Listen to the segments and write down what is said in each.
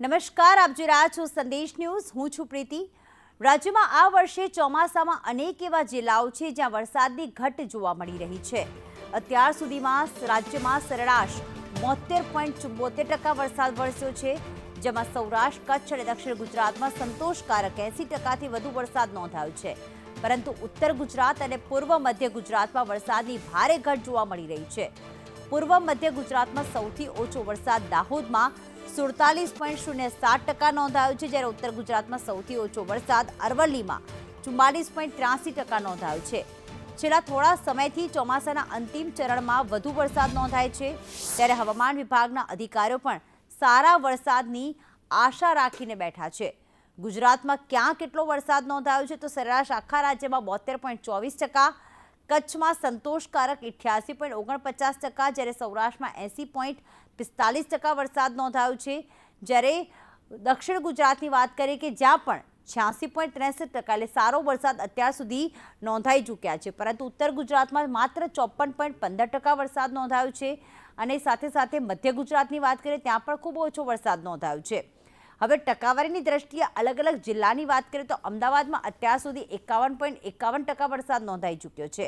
નમસ્કાર, આપ જોઈ રહ્યા છો સંદેશ ન્યૂઝ, હું છું પ્રીતિ. રાજ્યમાં આ વર્ષે ચોમાસામાં અનેક એવા જિલ્લાઓ છે જ્યાં વરસાદની ઘટ જોવા મળી રહી છે. અત્યાર સુધીમાં રાજ્યમાં સરેરાશ બોતેર પોઈન્ટ ચુંબોતેર ટકા વરસાદ વરસ્યો છે, જેમાં સૌરાષ્ટ્ર, કચ્છ અને દક્ષિણ ગુજરાતમાં સંતોષકારક એંસી ટકાથી વધુ વરસાદ નોંધાયો છે. પરંતુ ઉત્તર ગુજરાત અને પૂર્વ મધ્ય ગુજરાતમાં વરસાદની ભારે ઘટ જોવા મળી રહી છે. પૂર્વ મધ્ય ગુજરાતમાં સૌથી ઓછો વરસાદ દાહોદમાં સુડતાલીસ પોઈન્ટ શૂન્ય સાત ટકા નોંધાયો છે, જ્યારે ઉત્તર ગુજરાતમાં સૌથી ઓછો વરસાદ અરવલ્લીમાં ચુમ્માલીસ પોઈન્ટ ત્ર્યાસી ટકા નોંધાયો છે. છેલ્લા થોડા સમયથી ચોમાસાના અંતિમ ચરણમાં વધુ વરસાદ નોંધાય છે. ત્યારે હવામાન વિભાગના અધિકારીઓ પણ સારા વરસાદની આશા રાખીને બેઠા છે. ગુજરાતમાં ક્યાં કેટલો વરસાદ નોંધાયો છે તો સરેરાશ આખા રાજ્યમાં બોતેર પોઈન્ટ ચોવીસ ટકા કચ્છમાં સંતોષકારક ઇઠ્યાસી પોઈન્ટ ઓગણપચાસ ટકા, જ્યારે સૌરાષ્ટ્રમાં એંસી પોઈન્ટ પિસ્તાલીસ ટકા વરસાદ નોંધાયો છે. જ્યારે દક્ષિણ ગુજરાતની વાત કરીએ કે જ્યાં પણ છ્યાસી પોઈન્ટ ત્રેસઠ ટકા એટલે સારો વરસાદ અત્યાર સુધી નોંધાઈ ચૂક્યા છે. પરંતુ ઉત્તર ગુજરાતમાં માત્ર ચોપન પોઈન્ટ પંદર ટકા વરસાદ નોંધાયો છે. અને સાથે સાથે મધ્ય ગુજરાતની વાત કરીએ, ત્યાં પણ ખૂબ ઓછો વરસાદ નોંધાયો છે. હવે ટકાવારીની દ્રષ્ટિએ અલગ અલગ જિલ્લાની વાત કરીએ તો અમદાવાદમાં અત્યાર સુધી એકાવન પોઈન્ટ એકાવન ટકા વરસાદ નોંધાઈ ચૂક્યો છે.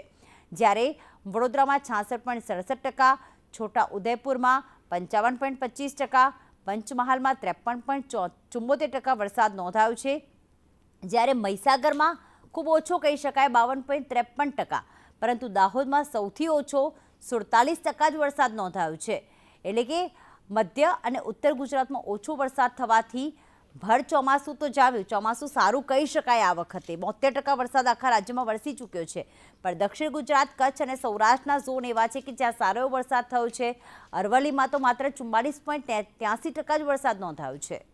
જ્યારે વડોદરામાં છાસઠ પોઈન્ટ સડસઠ ટકા છોટા ઉદયપુરમાં પંચાવન પોઈન્ટ પચીસ ટકા, પંચમહાલમાં ત્રેપન પોઈન્ટ ચુમ્મોતેર ટકા વરસાદ નોંધાયો છે. જ્યારે મહીસાગરમાં ખૂબ ઓછો કહી શકાય બાવન પોઈન્ટ ત્રેપન ટકા, પરંતુ દાહોદમાં સૌથી ઓછો સુડતાલીસ ટકા જ વરસાદ નોંધાયો છે. એટલે કે મધ્ય અને ઉત્તર ગુજરાતમાં ઓછો વરસાદ થવાથી ભર ચોમાસું તો જામ્યું. ચોમાસું સારું કહી શકાય આ વખતે. બોતેર ટકા વરસાદ આખા રાજ્યમાં વરસી ચૂક્યો છે. પણ દક્ષિણ ગુજરાત, કચ્છ અને સૌરાષ્ટ્રના ઝોન એવા છે કે જ્યાં સારો એવો વરસાદ થયો છે. અરવલ્લીમાં તો માત્ર ચુમ્માલીસ પોઈન્ટ ત્યાંસી ટકા જ વરસાદ નોંધાયો છે.